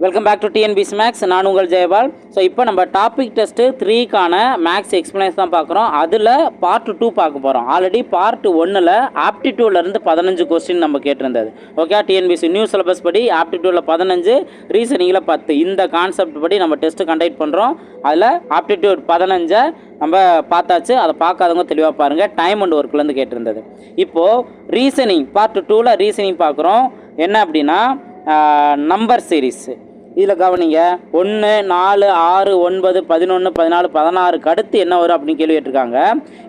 Welcome back to TNPSC maths நான் உங்கள் Jayapal. So இப்போ நம்ம டாபிக் டெஸ்ட்டு த்ரீக்கான மேக்ஸ் எக்ஸ்பிளைன்ஸ் தான் பார்க்குறோம். அதில் பார்ட் டூ பார்க்க போகிறோம் ஆல்ரெடி பார்ட் ஒன்னில் ஆப்டிடியூட்லேருந்து பதினஞ்சு கொஸ்டின் நம்ம கேட்டிருந்தது. ஓகே டிஎன்பிசி நியூ சிலபஸ் படி ஆப்டிடியூடில் பதினஞ்சு ரீசனிங்கில் பத்து. இந்த கான்செப்ட் படி நம்ம டெஸ்ட்டு கண்டக்ட் பண்ணுறோம் அதில் ஆப்டிடியூட் பதினஞ்சை நம்ம பார்த்தாச்சு. அதை பார்க்காதவங்க தெளிவாக பாருங்கள் டைம் அண்ட் ஒர்க்லேருந்து கேட்டிருந்தது. இப்போது ரீசனிங் பார்ட் டூவில் ரீசனிங் பார்க்குறோம். என்ன அப்படின்னா நம்பர் சீரீஸு இதில் கவனிங்க. ஒன்று நாலு ஆறு ஒன்பது பதினொன்று பதினாலு பதினாறுக்கு அடுத்து என்ன வரும் அப்படின்னு கேள்வி கேட்டிருக்காங்க.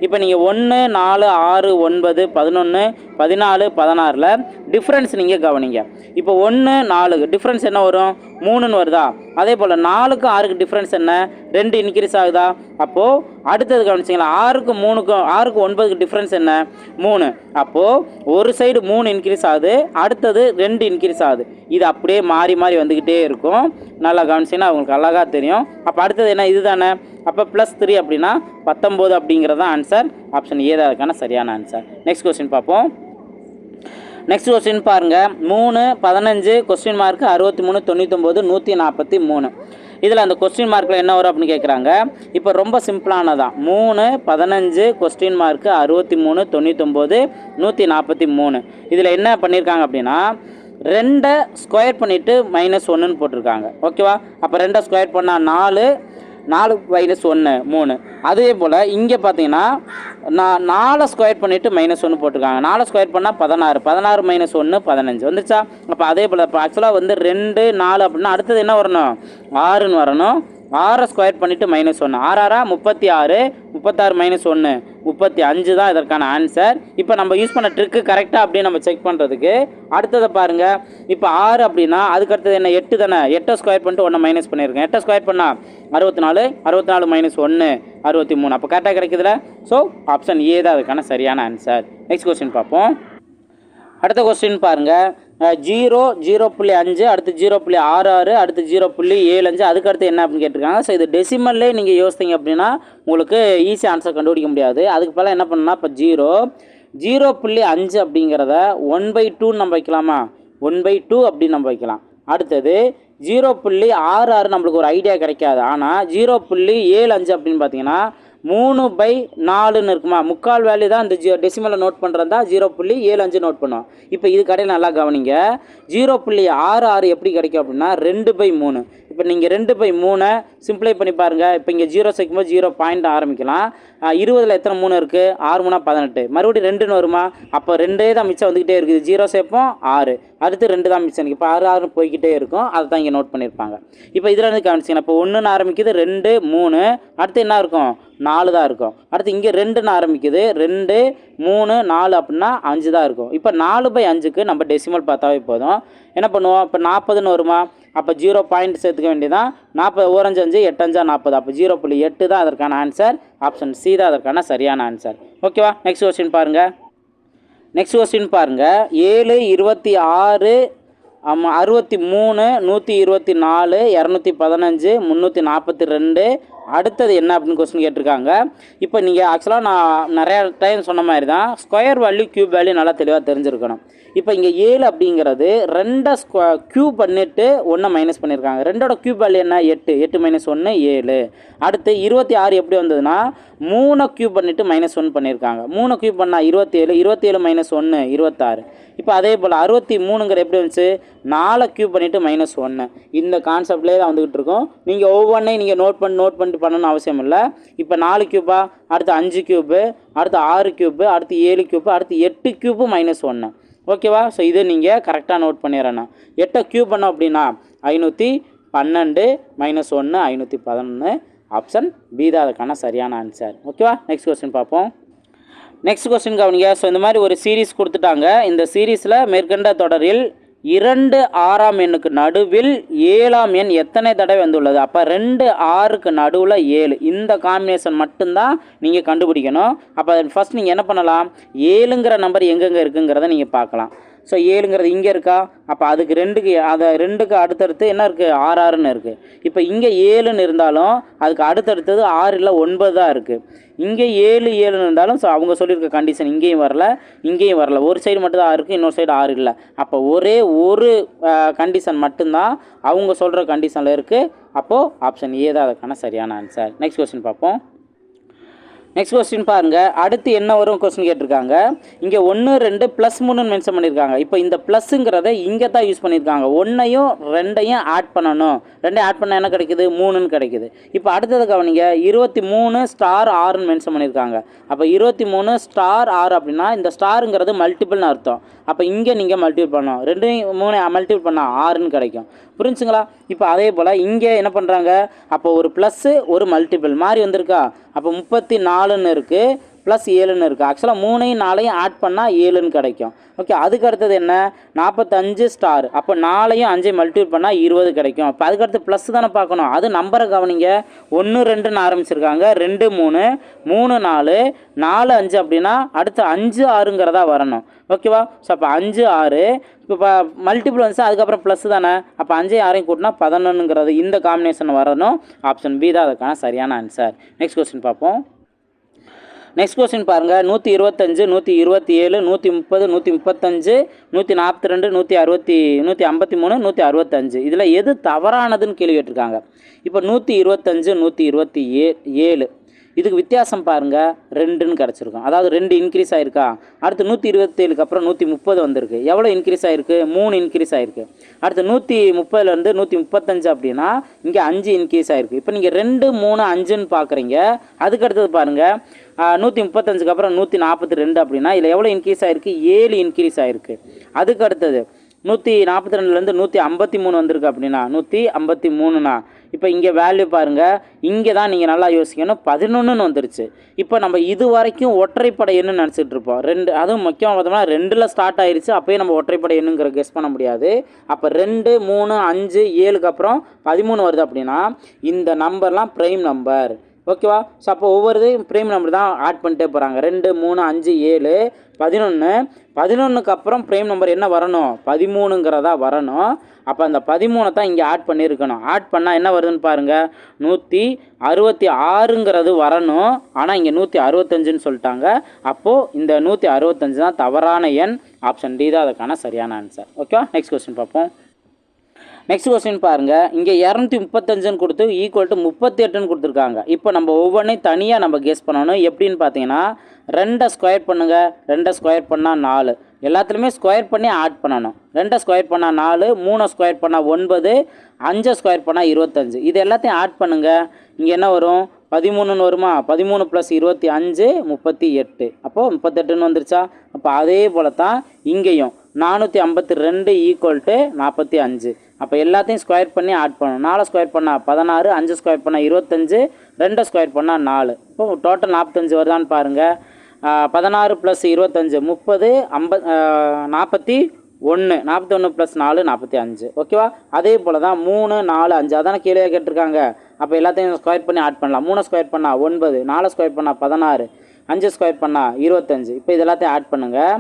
இப்போ நீங்கள் ஒன்று நாலு ஆறு ஒன்பது பதினொன்று பதினாலு பதினாறில் டிஃப்ரென்ஸ் நீங்கள் கவனிங்க. இப்போ ஒன்று நாலு டிஃப்ரென்ஸ் என்ன வரும்? மூணுன்னு வருதா? அதே போல் நாலுக்கும் ஆறுக்கு டிஃப்ரென்ஸ் என்ன? ரெண்டு இன்க்ரீஸ் ஆகுதா? அப்போது அடுத்தது கவனிச்சிங்களா? ஆறுக்கு மூணுக்கும் ஆறுக்கு ஒன்பதுக்கு டிஃப்ரென்ஸ் என்ன? மூணு. அப்போது ஒரு சைடு மூணு இன்க்ரீஸ் ஆகுது அடுத்தது ரெண்டு இன்க்ரீஸ் ஆகுது. இது அப்படியே மாறி மாறி வந்துக்கிட்டே இருக்கும். நல்லா கவனிச்சிங்கன்னா அவங்களுக்கு அழகாக தெரியும். அப்போ அடுத்தது என்ன? இது தானே அப்போ ப்ளஸ் த்ரீ அப்படின்னா பத்தொம்போது அப்படிங்கிறது தான் ஆன்சர் ஆப்ஷன் ஏ தான் சரியான ஆன்சர் நெக்ஸ்ட் கொஸ்டின் பார்ப்போம். நெக்ஸ்ட் கொஸ்டின் பாருங்கள் மூணு பதினஞ்சு கொஸ்டின் மார்க் அறுபத்தி மூணு தொண்ணூத்தொம்பது நூற்றி நாற்பத்தி மூணு இதில் அந்த கொஸ்டின் மார்க்கில் என்ன வரும் அப்படின்னு கேட்குறாங்க இப்போ ரொம்ப சிம்பிளானதான் மூணு பதினஞ்சு கொஸ்டின் மார்க்கு அறுபத்தி மூணு தொண்ணூத்தொம்பது நூற்றி நாற்பத்தி மூணு இதில் என்ன பண்ணியிருக்காங்க அப்படின்னா ரெண்டை ஸ்கொயர் பண்ணிவிட்டு மைனஸ் ஒன்றுன்னு போட்டிருக்காங்க. ஓகேவா அப்போ ரெண்டை ஸ்கொயர் பண்ணால் நாலு நாலு மைனஸ் ஒன்று மூணு. அதே போல் இங்கே பார்த்தீங்கன்னா நான் நாலை ஸ்கொயர் பண்ணிவிட்டு மைனஸ் ஒன்று போட்டிருக்காங்க. நாலை ஸ்கொயர் பண்ணால் பதினாறு. பதினாறு மைனஸ் ஒன்று பதினஞ்சு. வந்துச்சா அப்போ அதே போல் இப்போ ஆக்சுவலாக வந்து ரெண்டு நாலு அப்படின்னா அடுத்தது என்ன வரணும்? ஆறுன்னு வரணும். ஆறை ஸ்கொயர் பண்ணிவிட்டு மைனஸ் ஒன்று ஆறாரா முப்பத்தி ஆறு. முப்பத்தாறு மைனஸ் ஒன்று முப்பத்தி அஞ்சு தான் இதற்கான ஆன்சர் இப்போ நம்ம யூஸ் பண்ண ட்ரிக்கு கரெக்டாக அப்படியே நம்ம செக் பண்ணுறதுக்கு அடுத்ததை பாருங்கள் இப்போ ஆறு அப்படின்னா அதுக்கு அடுத்தது என்ன? எட்டு தானே? எட்டை ஸ்கொயர் பண்ணிட்டு ஒன்று மைனஸ் பண்ணியிருக்கேன். எட்டை ஸ்கொயர் பண்ணால் அறுபத்தி நாலு. அறுபத்தி நாலு மைனஸ் ஒன்று அறுபத்தி மூணு. அப்போ கரெக்டாக கிடைக்குதுல? ஸோ ஆப்ஷன் ஏ தான் அதுக்கான சரியான ஆன்சர் நெக்ஸ்ட் கொஸ்டின் பார்ப்போம். அடுத்த கொஸ்டின் பாருங்கள் ஜீரோ ஜீரோ புள்ளி அஞ்சு அடுத்து ஜீரோ புள்ளி ஆறு ஆறு அடுத்து ஜீரோ புள்ளி ஏழு அஞ்சு அதுக்கு அடுத்து என்ன அப்படின்னு கேட்டிருக்காங்க. ஸோ இது டெசிமல்லே நீங்கள் யோசித்தீங்க அப்படின்னா உங்களுக்கு ஈஸி ஆன்சர் கண்டுபிடிக்க முடியாது. அதுக்கு பல என்ன பண்ணால் இப்போ ஜீரோ ஜீரோ புள்ளி அஞ்சு அப்படிங்கிறத ஒன் பை டூன்னு நம்ம வைக்கலாமா? ஒன் பை டூ அப்படின்னு நம்ம வைக்கலாம். அடுத்தது ஜீரோ புள்ளி ஆறு ஆறு நம்மளுக்கு ஒரு ஐடியா கிடைக்காது. ஆனால் ஜீரோ புள்ளி ஏழு அஞ்சு அப்படின்னு பார்த்தீங்கன்னா மூணு பை நாலுன்னு இருக்குமா? முக்கால் வேல்யூ தான் இந்த ஜி டெசிமலை நோட் பண்ணுறது தான் ஜீரோ புள்ளி ஏழு அஞ்சு நோட் பண்ணுவோம் இப்போ இது கடையில் நல்லா கவனிங்க. ஜீரோ புள்ளி ஆறு ஆறு எப்படி கிடைக்கும் அப்படின்னா ரெண்டு பை மூணு. இப்போ நீங்கள் ரெண்டு பை மூணை சிம்ப்ளை பண்ணி பாருங்கள் இப்போ இங்கே ஜீரோ சேர்க்கும்போது ஜீரோ பாயிண்ட் ஆரம்பிக்கலாம். இருபதில் எத்தனை மூணு இருக்குது ஆறு மூணா பதினெட்டு. மறுபடியும் ரெண்டுன்னு வருமா? அப்போ ரெண்டே தான் மிச்சம் வந்துக்கிட்டே இருக்குது. ஜீரோ சேர்ப்போம் ஆறு. அடுத்து ரெண்டு தான் மிச்சம் இப்போ ஆறு ஆறு போய்கிட்டே இருக்கும். அதை தான் இங்கே நோட் பண்ணியிருப்பாங்க. இப்போ இதில் இருந்து கவனிச்சிங்கன்னா இப்போ ஒன்றுன்னு ஆரம்பிக்குது ரெண்டு மூணு. அடுத்து என்ன இருக்கும்? நாலு தான் இருக்கும். அடுத்து இங்கே ரெண்டுன்னு ஆரம்பிக்குது ரெண்டு மூணு நாலு அப்படின்னா அஞ்சு தான் இருக்கும். இப்போ நாலு பை அஞ்சுக்கு நம்ம டெசிமல் பார்த்தாவே போதும். என்ன பண்ணுவோம்? இப்போ நாற்பதுன்னு வருமா? அப்போ ஜீரோ பாயிண்ட் சேர்த்துக்க வேண்டியதான் நாற்பது ஓரஞ்சு அஞ்சு எட்டஞ்சா நாற்பது. அப்போ ஜீரோ புள்ளி எட்டு தான் அதற்கான ஆன்சர் ஆப்ஷன் சி தான் அதற்கான சரியான ஆன்சர் ஓகேவா நெக்ஸ்ட் கொஸ்டின் பாருங்கள் நெக்ஸ்ட் கொஸ்டின் பாருங்கள் ஏழு இருபத்தி ஆறு அறுபத்தி மூணு நூற்றி இருபத்தி நாலு இரநூத்தி பதினஞ்சு முந்நூற்றி நாற்பத்தி ரெண்டு அடுத்தது என்ன அப்படின்னு கொஸ்டின் கேட்டிருக்காங்க. இப்போ நீங்கள் ஆக்சுவலாக நான் நிறையா டைம் சொன்ன மாதிரி தான் ஸ்கொயர் வேல்யூ க்யூப் வேல்யூ நல்லா தெளிவாக தெரிஞ்சிருக்கணும். இப்போ இங்கே ஏழு அப்படிங்கிறது ரெண்டை ஸ்கொ க்யூப் பண்ணிவிட்டு ஒன்றை மைனஸ் பண்ணியிருக்காங்க. ரெண்டோட க்யூப் வேல்யூ என்ன? எட்டு. எட்டு மைனஸ் ஒன்று ஏழு. அடுத்து இருபத்தி ஆறு எப்படி வந்ததுன்னா மூணை க்யூப் பண்ணிவிட்டு மைனஸ் ஒன் பண்ணியிருக்காங்க. மூணு க்யூப் பண்ணால் இருபத்தேழு இருபத்தேழு மைனஸ் ஒன்று இருபத்தாறு. இப்போ அதே போல் அறுபத்தி மூணுங்கிற எப்படி வந்துச்சு? நாலை க்யூப் பண்ணிவிட்டு மைனஸ் ஒன்று இந்த கான்செப்ட்லேயே தான் வந்துக்கிட்டு இருக்கோம். நீங்கள் ஒவ்வொன்றையும் நீங்கள் நோட் பண்ணி நோட் பண்ணிட்டு பண்ணணும்னு அவசியம் இல்லை. இப்போ நாலு க்யூப்பா அடுத்து அஞ்சு க்யூப்பு அடுத்து ஆறு க்யூப்பு அடுத்து ஏழு க்யூப்பு அடுத்து எட்டு க்யூப்பு மைனஸ் ஒன்று ஓகேவா ஸோ இதை நீங்கள் கரெக்டாக நோட் பண்ணிடுறேண்ணா எட்டை க்யூப் பண்ணோம் அப்படின்னா ஐநூற்றி பன்னெண்டு மைனஸ் ஒன்று ஐநூற்றி பதினொன்று ஆப்ஷன் பி தான். அதுக்கான சரியான ஆன்சர் ஓகேவா நெக்ஸ்ட் கொஸ்டின் பார்ப்போம். நெக்ஸ்ட் கொஸ்டின் கவனிங்க. ஸோ இந்த மாதிரி ஒரு சீரீஸ் கொடுத்துட்டாங்க. இந்த சீரீஸில் மேற்கண்ட தொடரில் இரண்டு ஆறாம் எண்ணுக்கு நடுவில் ஏழாம் எண் எத்தனை தடவை வந்துள்ளது? அப்போ ரெண்டு ஆறுக்கு நடுவில் ஏழு. இந்த காம்பினேஷன் மட்டும்தான் நீங்கள் கண்டுபிடிக்கணும். அப்போ ஃபஸ்ட் நீங்கள் என்ன பண்ணலாம்? ஏழுங்கிற நம்பர் எங்கெங்கே இருக்குங்கிறத நீங்கள் பார்க்கலாம். ஸோ ஏழுங்கிறது இங்கே இருக்கா? அப்போ அதுக்கு ரெண்டுக்கு அதை ரெண்டுக்கு அடுத்தடுத்து என்ன இருக்குது ஆறு ஆறுன்னு இருக்குது இப்போ இங்கே ஏழுன்னு இருந்தாலும் அதுக்கு அடுத்தடுத்தது ஆறு இல்லை ஒன்பது தான் இருக்குது இங்கே ஏழு ஏழுன்னு இருந்தாலும் ஸோ அவங்க சொல்லியிருக்க கண்டிஷன் இங்கேயும் வரல இங்கேயும் வரல. ஒரு சைடு மட்டும் தான் இருக்குது இன்னொரு சைடு ஆறு இல்லை. அப்போ ஒரே ஒரு கண்டிஷன் மட்டும்தான் அவங்க சொல்கிற கண்டிஷனில் இருக்குது அப்போது ஆப்ஷன் ஏ தான். அதுக்கான சரியான ஆன்சர் நெக்ஸ்ட் கொஸ்டின் பார்ப்போம். நெக்ஸ்ட் கொஸ்டின் பாருங்கள் அடுத்து என்ன வரும் கொஸ்டின் கேட்டிருக்காங்க. இங்கே ஒன்று ரெண்டு ப்ளஸ் மூணுன்னு மென்ஷன் பண்ணியிருக்காங்க. இப்போ இந்த ப்ளஸ்ஸுங்கிறத இங்கே தான் யூஸ் பண்ணியிருக்காங்க. ஒன்றையும் ரெண்டையும் ஆட் பண்ணணும். ரெண்டையும் ஆட் பண்ணால் என்ன கிடைக்குது? மூணுன்னு கிடைக்குது. இப்போ அடுத்தது கவனிங்க. இருபத்தி மூணு ஸ்டார் ஆறுன்னு மென்ஷன் பண்ணியிருக்காங்க. அப்போ இருபத்தி மூணு ஸ்டார் ஆறு அப்படின்னா இந்த ஸ்டாருங்கிறது மல்டிபிள்னு அர்த்தம். அப்போ இங்கே நீங்கள் மல்டிபிள் பண்ணணும். ரெண்டையும் மூணு மல்டிபிள் பண்ணால் ஆறுன்னு கிடைக்கும். புரிஞ்சுங்களா? இப்போ அதே போல் இங்கே என்ன பண்ணுறாங்க அப்போ ஒரு ப்ளஸ்ஸு ஒரு மல்டிபிள் மாதிரி வந்திருக்கா? அப்போ முப்பத்தி நாலுன்னு இருக்குது ப்ளஸ் ஏழுன்னு இருக்குது ஆக்சுவலாக மூணையும் நாளையும் ஆட் பண்ணால் ஏழுன்னு கிடைக்கும். ஓகே அதுக்கு அடுத்தது என்ன? நாற்பத்தஞ்சு ஸ்டார் அப்போ நாலையும் அஞ்சையும் மல்டிபிள் பண்ணால் இருபது கிடைக்கும். அப்போ அதுக்கடுத்து ப்ளஸ் தானே பார்க்கணும். அது நம்பரை கவனிங்க. ஒன்று ரெண்டுன்னு ஆரம்பிச்சிருக்காங்க. ரெண்டு மூணு மூணு நாலு நாலு அஞ்சு அப்படின்னா அடுத்து அஞ்சு ஆறுங்கிறதா வரணும். ஓகேவா ஸோ அப்போ அஞ்சு ஆறு இப்போ மல்டிபிள் வந்துச்சு அதுக்கப்புறம் ப்ளஸ் தானே. அப்போ அஞ்சு ஆறையும் கூட்டினா பதினொன்றுங்கிறது இந்த காம்பினேஷன் வரணும். ஆப்ஷன் பி தான் அதுக்கான சரியான ஆன்சர் நெக்ஸ்ட் கொஸ்டின் பார்ப்போம். நெக்ஸ்ட் கொஸ்டின் பாருங்கள் நூற்றி இருபத்தஞ்சு நூற்றி இருபத்தி ஏழு நூற்றி முப்பது நூற்றி முப்பத்தஞ்சு நூற்றி நாற்பத்தி ரெண்டு நூற்றி அறுபத்தி நூற்றி ஐம்பத்தி மூணு நூற்றி அறுபத்தஞ்சு. இதில் எது தவறானதுன்னு கேள்வி கேட்டிருக்காங்க. இப்போ நூற்றி இருபத்தஞ்சு நூற்றி இருபத்தி ஏ ஏழு. இதுக்கு வித்தியாசம் பாருங்கள் ரெண்டுன்னு கிடச்சிருக்கும். அதாவது ரெண்டு இன்க்ரீஸ் ஆயிருக்கா? அடுத்து நூற்றி இருபத்தேழுக்கு அப்புறம் நூற்றி முப்பது வந்திருக்கு. எவ்வளோ இன்க்ரீஸ் ஆயிருக்கு? மூணு இன்க்ரீஸ் ஆயிருக்கு. அடுத்து நூற்றி முப்பதுலேருந்து நூற்றி முப்பத்தஞ்சு அப்படின்னா இங்கே அஞ்சு இன்க்ரீஸ் ஆயிருக்கு. இப்போ நீங்கள் ரெண்டு மூணு அஞ்சுன்னு பார்க்குறீங்க அதுக்கு அடுத்தது பாருங்கள் நூற்றி முப்பத்தஞ்சுக்கு அப்புறம் நூற்றி நாற்பத்தி ரெண்டு அப்படின்னா இதில் எவ்வளோ இன்க்ரீஸ் ஆயிருக்கு? ஏழு இன்க்ரீஸ் ஆயிருக்கு. அதுக்கு அடுத்தது நூற்றி நாற்பத்தி ரெண்டுலேருந்து நூற்றி ஐம்பத்தி மூணு வந்திருக்கு அப்படின்னா நூற்றி ஐம்பத்தி மூணுண்ணா இப்போ இங்கே வேல்யூ பாருங்கள் இங்கே தான் நீங்கள் நல்லா யோசிக்கணும் பதினொன்றுன்னு வந்துருச்சு. இப்போ நம்ம இது வரைக்கும் ஒற்றைப்படை எண்ணு நினச்சிட்டு இருப்போம். ரெண்டு அதுவும் முக்கியமாக பார்த்தோம்னா ரெண்டில் ஸ்டார்ட் ஆயிடுச்சு அப்போயே நம்ம ஒற்றைப்படை எண்ணுங்கிற கெஸ் பண்ண முடியாது. அப்போ ரெண்டு மூணு அஞ்சு ஏழுக்கு அப்புறம் பதிமூணு வருது அப்படின்னா இந்த நம்பர்லாம் ப்ரைம் நம்பர் ஓகேவா? ஸோ அப்போ ஒவ்வொரு ப்ரீம் நம்பர் தான் ஆட் பண்ணிட்டே போகிறாங்க ரெண்டு மூணு அஞ்சு ஏழு பதினொன்று பதினொன்றுக்கு அப்புறம் ப்ரைம் நம்பர் என்ன வரணும்? பதிமூணுங்கிறதா வரணும். அப்போ அந்த பதிமூணை தான் இங்கே ஆட் பண்ணியிருக்கணும். ஆட் பண்ணால் என்ன வருதுன்னு பாருங்கள் நூற்றி அறுபத்தி ஆறுங்கிறது வரணும். ஆனால் இங்கே நூற்றி அறுபத்தஞ்சுன்னு சொல்லிட்டாங்க. அப்போது இந்த நூற்றி அறுபத்தஞ்சு தான் தவறான எண். ஆப்ஷன் டி தான் அதுக்கான சரியான ஆன்சர் ஓகேவா நெக்ஸ்ட் கொஸ்டின் பார்ப்போம். நெக்ஸ்ட் கொஸ்டின் பாருங்கள் இங்கே இரநூத்தி முப்பத்தஞ்சுன்னு கொடுத்து ஈக்குவல் டு முப்பத்தி எட்டுன்னு கொடுத்துருக்காங்க. இப்போ நம்ம ஒவ்வொன்றையும் தனியாக நம்ம கெஸ் பண்ணணும். எப்படின்னு பார்த்தீங்கன்னா ரெண்டை ஸ்கொயர் பண்ணுங்கள் ரெண்டை ஸ்கொயர் பண்ணால் நாலு. எல்லாத்துலேயுமே ஸ்கொயர் பண்ணி ஆட் பண்ணணும். ரெண்டை ஸ்கொயர் பண்ணால் நாலு மூணை ஸ்கொயர் பண்ணால் ஒன்பது அஞ்சை ஸ்கொயர் பண்ணால் இருபத்தஞ்சு. இது எல்லாத்தையும் ஆட் பண்ணுங்கள் இங்கே என்ன வரும்? பதிமூணுன்னு வருமா? பதிமூணு ப்ளஸ் இருபத்தி அஞ்சு முப்பத்தி எட்டு. அப்போது முப்பத்தெட்டுன்னு வந்துருச்சா? அப்போ அதே போல தான் இங்கேயும். நானூற்றி ஐம்பத்தி ரெண்டு ஈக்குவல் டு நாற்பத்தி அஞ்சு. அப்போ எல்லாத்தையும் ஸ்கொயர் பண்ணி ஆட் பண்ணணும். நாலு ஸ்கொயர் பண்ணால் பதினாறு அஞ்சு ஸ்கொயர் பண்ணால் இருபத்தஞ்சு ரெண்டு ஸ்கொயர் பண்ணால் நாலு. இப்போ டோட்டல் நாற்பத்தஞ்சு வருதான்னு பாருங்கள் பதினாறு ப்ளஸ் இருபத்தஞ்சு முப்பது ஐம்பத் நாற்பத்தி ஒன்று நாற்பத்தி ஒன்று ப்ளஸ் நாலு நாற்பத்தி அஞ்சு. ஓகேவா அதே போல் தான் மூணு நாலு அஞ்சு. அதான கீழே கேட்டிருக்காங்க. அப்போ எல்லாத்தையும் ஸ்கொயர் பண்ணி ஆட் பண்ணலாம். மூணு ஸ்கொயர் பண்ணால் ஒன்பது நாலு ஸ்கொயர் பண்ணால் பதினாறு அஞ்சு ஸ்கொயர் பண்ணால் இருபத்தஞ்சு. இப்போ இது எல்லாத்தையும் ஆட் பண்ணுங்கள்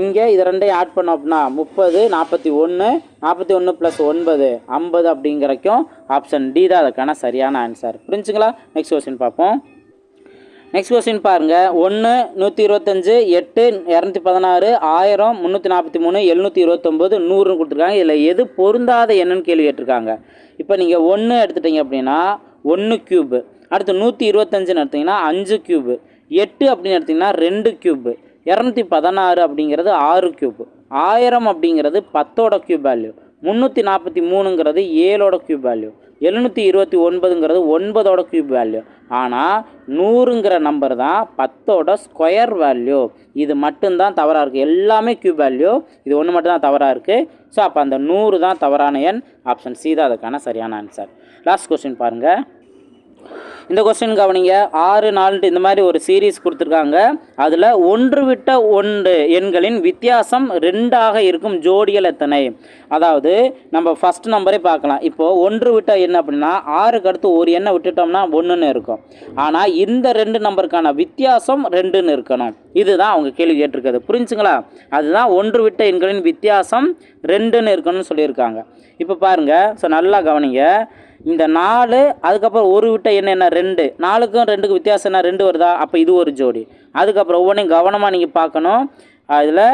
இங்கே இது ரெண்டையும் ஆட் பண்ணோம் அப்படின்னா முப்பது நாற்பத்தி ஒன்று நாற்பத்தி ஒன்று ப்ளஸ் ஒன்பது ஐம்பது அப்படிங்கிறக்கும் ஆப்ஷன் டி தான் அதுக்கான சரியான ஆன்சர் புரிஞ்சுங்களா? நெக்ஸ்ட் கொஸ்டின் பார்ப்போம். நெக்ஸ்ட் கொஸ்டின் பாருங்கள் ஒன்று நூற்றி இருபத்தஞ்சு எட்டு இரநூத்தி பதினாறு ஆயிரம் முந்நூற்றி நாற்பத்தி மூணு எழுநூற்றி இருபத்தொம்போது நூறுன்னு கொடுத்துருக்காங்க. இதில் எது பொருந்தாத என்னன்னு கேள்வி கேட்டிருக்காங்க. இப்போ நீங்கள் ஒன்று எடுத்துட்டீங்க அப்படின்னா ஒன்று க்யூபு அடுத்து நூற்றி இருபத்தஞ்சுன்னு எடுத்திங்கன்னா அஞ்சு க்யூபு எட்டு அப்படின்னு எடுத்திங்கன்னா ரெண்டு க்யூபு இரநூத்தி பதினாறு அப்படிங்கிறது ஆறு க்யூப் ஆயிரம் அப்படிங்கிறது பத்தோட க்யூப் வேல்யூ முந்நூற்றி நாற்பத்தி மூணுங்கிறது ஏழோட க்யூப் வேல்யூ எழுநூற்றி இருபத்தி ஒன்பதுங்கிறது ஒன்பதோட க்யூப் வேல்யூ ஆனால் நூறுங்கிற நம்பர் தான் பத்தோட ஸ்கொயர் வேல்யூ இது மட்டும்தான் தவறாக இருக்குது எல்லாமே க்யூப் வேல்யூ இது ஒன்று மட்டும்தான் தவறாக இருக்குது ஸோ அப்போ அந்த நூறு தான் தவறான எண். ஆப்ஷன் சி தான் அதுக்கான சரியான ஆன்சர் லாஸ்ட் கொஸ்டின் பாருங்கள் இந்த கொஸ்டின் கவனிங்க. ஆறு நாலு இந்த மாதிரி ஒரு சீரீஸ் கொடுத்துருக்காங்க. அதில் ஒன்று விட்ட ஒன்று எண்களின் வித்தியாசம் ரெண்டாக இருக்கும் ஜோடிகள் எத்தனை? அதாவது நம்ம ஃபஸ்ட் நம்பரே பார்க்கலாம். இப்போது ஒன்று விட்ட எண் அப்படின்னா ஆறுக்கு அடுத்து ஒரு எண்ணை விட்டுட்டோம்னா ஒன்றுன்னு இருக்கும். ஆனால் இந்த ரெண்டு நம்பருக்கான வித்தியாசம் ரெண்டுன்னு இருக்கணும். இதுதான் அவங்க கேள்வி கேட்டிருக்கிறது. புரிஞ்சுங்களா? அதுதான் ஒன்று விட்ட எண்களின் வித்தியாசம் ரெண்டுன்னு இருக்கணும்னு சொல்லியிருக்காங்க. இப்போ பாருங்கள் ஸோ நல்லா கவனிங்க. இந்த நாலு அதுக்கப்புறம் ஒரு விட்ட என்ன என்ன ரெண்டு. நாலுக்கும் ரெண்டுக்கும் வித்தியாசம் என்ன? ரெண்டு வருதா? அப்போ இது ஒரு ஜோடி. அதுக்கப்புறம் ஒவ்வொன்றையும் கவனமாக நீங்கள் பார்க்கணும். அதில்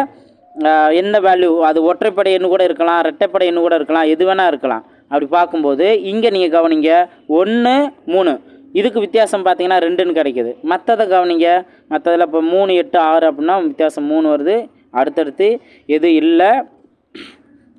என்ன வேல்யூ அது ஒற்றைப்படை எண்ணு கூட இருக்கலாம் ரெட்டைப்படை எண்ணு கூட இருக்கலாம் எது வேணால் இருக்கலாம். அப்படி பார்க்கும்போது இங்கே நீங்கள் கவனிங்க. ஒன்று மூணு. இதுக்கு வித்தியாசம் பார்த்தீங்கன்னா ரெண்டுன்னு கிடைக்குது. மற்றதை கவனிங்க. மற்றதில் இப்போ மூணு எட்டு ஆறு அப்படின்னா வித்தியாசம் மூணு வருது. அடுத்தடுத்து எது இல்லை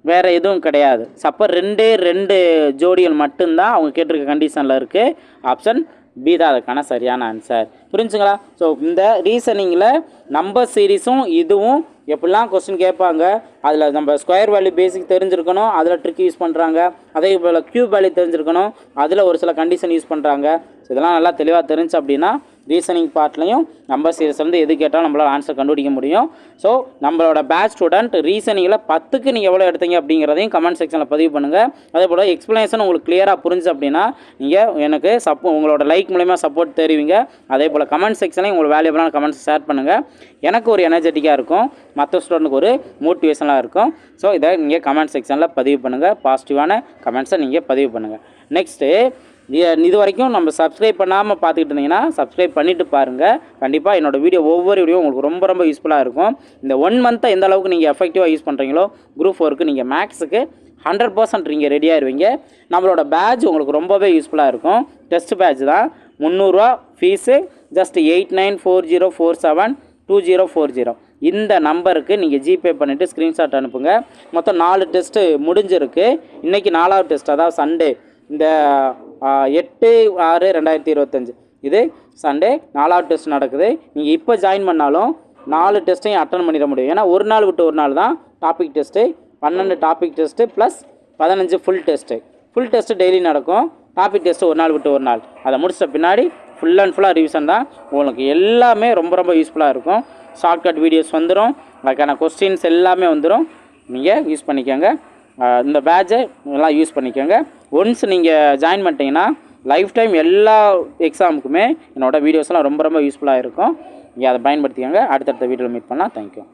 வேறு எதுவும் கிடையாது. சப்போ ரெண்டே ரெண்டு ஜோடிகள் மட்டும்தான் அவங்க கேட்டிருக்க கண்டிஷனில் இருக்குது ஆப்ஷன் பி தான் அதுக்கான சரியான ஆன்சர் புரிஞ்சுங்களா? ஸோ இந்த ரீசனிங்கில் நம்பர் சீரீஸும் இதுவும் எப்படிலாம் கொஸ்டின் கேட்பாங்க? அதில் நம்ம ஸ்கொயர் வேல்யூ பேசிக் தெரிஞ்சிருக்கணும். அதில் ட்ரிக் யூஸ் பண்ணுறாங்க அதே போல் க்யூப் வேல்யூ தெரிஞ்சிருக்கணும். அதில் ஒரு சில கண்டிஷன் யூஸ் பண்ணுறாங்க ஸோ இதெல்லாம் நல்லா தெளிவாக தெரிஞ்சு அப்படின்னா ரீசனிங் பார்ட்லையும் நம்பர் சீரிஸ் வந்து எது கேட்டாலும் நம்மளால் ஆன்சர் கண்டுபிடிக்க முடியும். ஸோ நம்மளோட பேட்ச் ஸ்டூடெண்ட் ரீசனிங்கில் பத்துக்கு நீங்கள் எவ்வளோ எடுத்தீங்க அப்படிங்கிறதையும் கமெண்ட் செக்ஷனில் பதிவு பண்ணுங்கள் அதே போல் எக்ஸ்ப்ளனேஷன் உங்களுக்கு கிளியராக புரிஞ்சு அப்படின்னா நீங்கள் எனக்கு சப்போ உங்களோட லைக் மூலயமா சப்போர்ட் தெரிவிங்க. அதே போல் கமெண்ட் செக்ஷனையும் உங்களுக்கு வேல்யூபிளான கமெண்ட்ஸ் ஷேர் பண்ணுங்கள் எனக்கு ஒரு எனர்ஜெட்டிக்காக இருக்கும். மற்ற ஸ்டூடெண்ட்டுக்கு ஒரு மோட்டிவேஷனாக இருக்கும். ஸோ இதை நீங்கள் கமெண்ட் செக்ஷனில் பதிவு பண்ணுங்கள் பாசிட்டிவான கமெண்ட்ஸை நீங்கள் பதிவு பண்ணுங்கள் நெக்ஸ்ட்டு இது வரைக்கும் நம்ம சப்ஸ்கிரைப் பண்ணாமல் பார்த்துக்கிட்டு இருந்தீங்கன்னா சப்ஸ்கிரைப் பண்ணிவிட்டு பாருங்கள் கண்டிப்பாக என்னோடய வீடியோ ஒவ்வொரு வீடியோ உங்களுக்கு ரொம்ப ரொம்ப யூஸ்ஃபுல்லாக இருக்கும். இந்த ஒன் மந்த்தை எந்த அளவுக்கு நீங்கள் எஃபெக்டிவாக யூஸ் பண்ணுறீங்களோ குரூப் ஃபோருக்கு நீங்கள் மேக்ஸுக்கு ஹண்ட்ரட் பர்சன்ட் நீங்கள் ரெடியாகிருவீங்க நம்மளோட பேட்ச் உங்களுக்கு ரொம்பவே யூஸ்ஃபுல்லாக இருக்கும். டெஸ்ட் பேட்ச் தான். முந்நூறுரூவா fees just eight nine four zero four seven two zero four zero இந்த நம்பருக்கு நீங்கள் ஜிபே பண்ணிவிட்டு ஸ்க்ரீன்ஷாட் அனுப்புங்க. மொத்தம் நாலு டெஸ்ட்டு முடிஞ்சிருக்கு. இன்றைக்கி நாலாவது டெஸ்ட் அதாவது சண்டே இந்த எட்டு ஆறு ரெண்டாயிரத்தி இருபத்தஞ்சி. இது சண்டே நாலாவது டெஸ்ட் நடக்குது. நீங்கள் இப்போ ஜாயின் பண்ணாலும் நாலு டெஸ்ட்டையும் அட்டன் பண்ணிட முடியும். ஏன்னா ஒரு நாள் விட்டு ஒரு நாள் தான் டாபிக் டெஸ்ட்டு பன்னெண்டு டாபிக் டெஸ்ட்டு ப்ளஸ் பதினஞ்சு full test full test daily நடக்கும். டாபிக் டெஸ்ட்டு ஒரு நாள் விட்டு ஒரு நாள். அதை முடிச்ச பின்னாடி ஃபுல் அண்ட் ஃபுல்லாக ரிவிஷன் தான் உங்களுக்கு எல்லாமே ரொம்ப ரொம்ப யூஸ்ஃபுல்லாக இருக்கும். ஷார்ட்கட் வீடியோஸ் வந்துடும் அதுக்கான கொஸ்டின்ஸ் எல்லாமே வந்துடும் நீங்கள் யூஸ் பண்ணிக்கோங்க. இந்த பேட்சை எல்லாம் யூஸ் பண்ணிக்கோங்க. ஒன்ஸ் நீங்கள் ஜாயின் பண்ணிட்டீங்கன்னா லைஃப் டைம் எல்லா எக்ஸாமுக்குமே என்னோடய வீடியோஸ்லாம் ரொம்ப ரொம்ப யூஸ்ஃபுல்லாக இருக்கும். நீங்கள் அதை பயன்படுத்திக்கோங்க. அடுத்தடுத்த வீடியோவில் மீட் பண்ணலாம். தேங்க்யூ